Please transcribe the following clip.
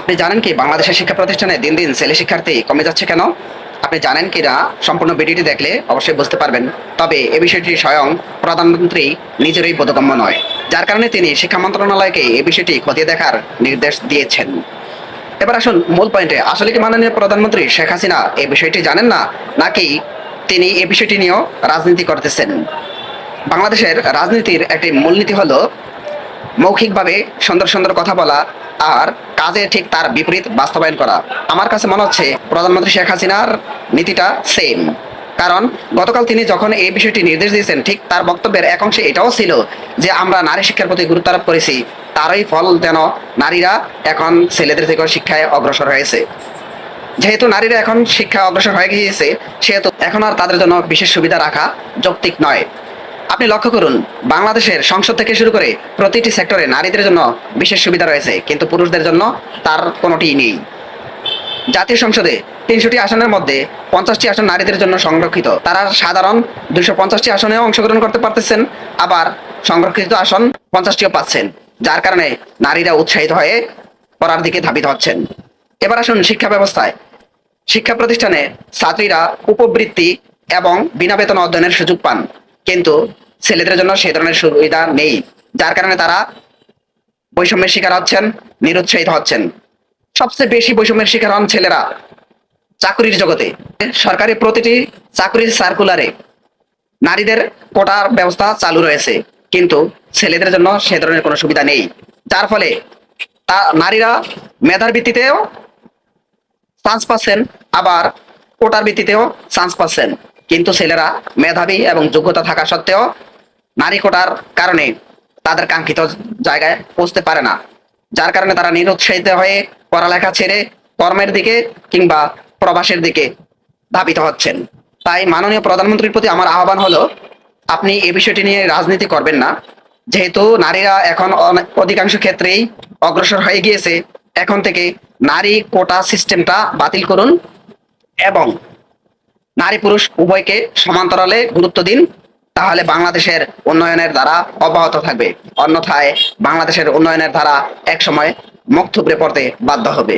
আপনি জানেন কি বাংলাদেশের শিক্ষা প্রতিষ্ঠানে দিন দিন ছেলে শিক্ষার্থী কমে যাচ্ছে কেন? আপনি জানেন কি না? সম্পূর্ণ ভিডিওটি দেখলে অবশ্যই বুঝতে পারবেন। তবে এ বিষয়টি স্বয়ং প্রধানমন্ত্রী নিজেরই বোধগম্য নয়, যার কারণে তিনি শিক্ষা মন্ত্রণালয়কে এ বিষয়টি খতিয়ে দেখার নির্দেশ দিয়েছেন। এবার আসুন মূল পয়েন্টে। আসলে কি মাননীয় প্রধানমন্ত্রী শেখ হাসিনা এই বিষয়টি জানেন না, নাকি তিনি এ বিষয়টি নিয়েও রাজনীতি করতেছেন? বাংলাদেশের রাজনীতির একটি মূলনীতি হলো মৌখিকভাবে সুন্দর সুন্দর কথা বলা আর কাজে ঠিক তার বিপরীত বাস্তবায়ন করা। আমার কাছে মনে হচ্ছে প্রধানমন্ত্রী শেখ হাসিনার নীতিটা সেম কারণ গতকাল তিনি যখন এই বিষয়টি নির্দেশ দিয়েছেন, ঠিক তার বক্তব্যের এক অংশে এটাও ছিল যে, আমরা নারী শিক্ষার প্রতি গুরুত্ব আরোপ করেছি। তারই ফল যেন নারীরা এখন ছেলেদের থেকে শিক্ষায় অগ্রসর হয়েছে। যেহেতু নারীরা এখন শিক্ষা অগ্রসর হয়ে গিয়েছে, সেহেতু এখন আর তাদের জন্য বিশেষ সুবিধা রাখা যৌক্তিক নয়। আপনি লক্ষ্য করুন, বাংলাদেশের সংসদ থেকে শুরু করে প্রতিটি সেক্টরে নারীদের জন্য বিশেষ সুবিধা রয়েছে, কিন্তু পুরুষদের জন্য তার কোনোটিই নেই। জাতীয় সংসদে তিনশোটি আসনের মধ্যে পঞ্চাশটি আসন নারীদের জন্য সংরক্ষিত। তারা সাধারণ দুশো পঞ্চাশটি আসনেও অংশগ্রহণ করতে পারতেছেন, আবার সংরক্ষিত আসন পঞ্চাশটিও পাচ্ছেন, যার কারণে নারীরা উৎসাহিত হয়ে পড়ার দিকে ধাবিত হচ্ছেন। এবার আসুন শিক্ষা ব্যবস্থায়। শিক্ষা প্রতিষ্ঠানে ছাত্রীরা উপবৃত্তি এবং বিনা বেতন অধ্যয়নের সুযোগ পান। কিন্তু ছেলেদের জন্য সেই ধরনের সুবিধা নেই। যার কারণে তারা বৈষম্যের শিকার হচ্ছেন, নিরুৎসাহিত হচ্ছেন। সবচেয়ে বেশি বৈষম্যের শিকার হন ছেলেরা চাকরির জগতে। সরকারি প্রতিটি চাকরির সার্কুলারে নারীদের কোটার ব্যবস্থা চালু রয়েছে, কিন্তু ছেলেদের জন্য সে ধরনের কোনো সুবিধা নেই। যার ফলে তা নারীরা মেধার ভিত্তিতেও চান্স পাচ্ছেন, আবার কোটার ভিত্তিতেও চান্স পাচ্ছেন। কিন্তু ছেলেরা মেধাবী এবং যোগ্যতা থাকা সত্ত্বেও নারী কোটার কারণে তাদের কাঙ্ক্ষিত জায়গায় পৌঁছতে পারে না। যার কারণে তারা নিরুৎসাহিত হয়ে পড়ালেখা ছেড়ে কর্মের দিকে কিংবা প্রবাসের দিকে ধাবিত হচ্ছেন। তাই মাননীয় প্রধানমন্ত্রীর প্রতি আমার আহ্বান হলো, আপনি এই বিষয়টি নিয়ে রাজনীতি করবেন না। যেহেতু নারীরা এখন অধিকাংশ ক্ষেত্রেই অগ্রসর হয়ে গিয়েছে, এখন থেকে নারী কোটা সিস্টেমটা বাতিল করুন এবং নারী পুরুষ উভয়কে সমান্তরালে গুরুত্ব দিন, তাহলে বাংলাদেশের উন্নয়নের ধারা অব্যাহত থাকবে। অন্যথায় বাংলাদেশের উন্নয়নের ধারা একসময় মুখ থুবড়ে পড়তে বাধ্য হবে।